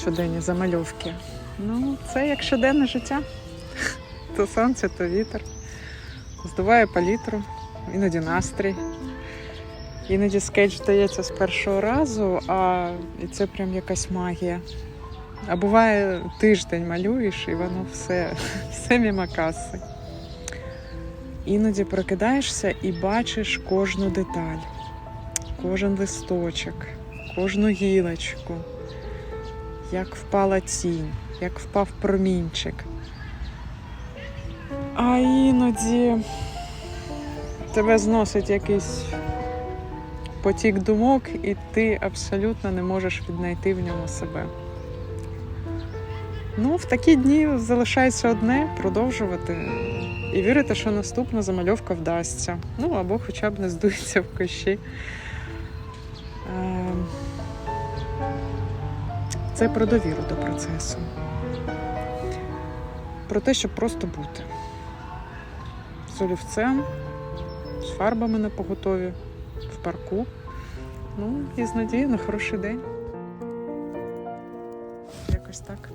щоденні замальовки. Ну, це як щоденне життя. То сонце, то вітер. Здуває палітру, іноді настрій. Іноді скетч здається з першого разу, а і це прям якась магія. А буває тиждень малюєш, і воно все, все мімо каси. Іноді прокидаєшся і бачиш кожну деталь, кожен листочок, кожну гілочку, як впала тінь, як впав промінчик. А іноді тебе зносить якийсь потік думок, і ти абсолютно не можеш віднайти в ньому себе. Ну, в такі дні залишається одне продовжувати і вірити, що наступна замальовка вдасться. Ну або хоча б не здується в кощі. Ем, Це про довіру до процесу. Про те, щоб просто бути з олівцем, з фарбами на поготові, в парку. Ну і з надією на хороший день. Якось так.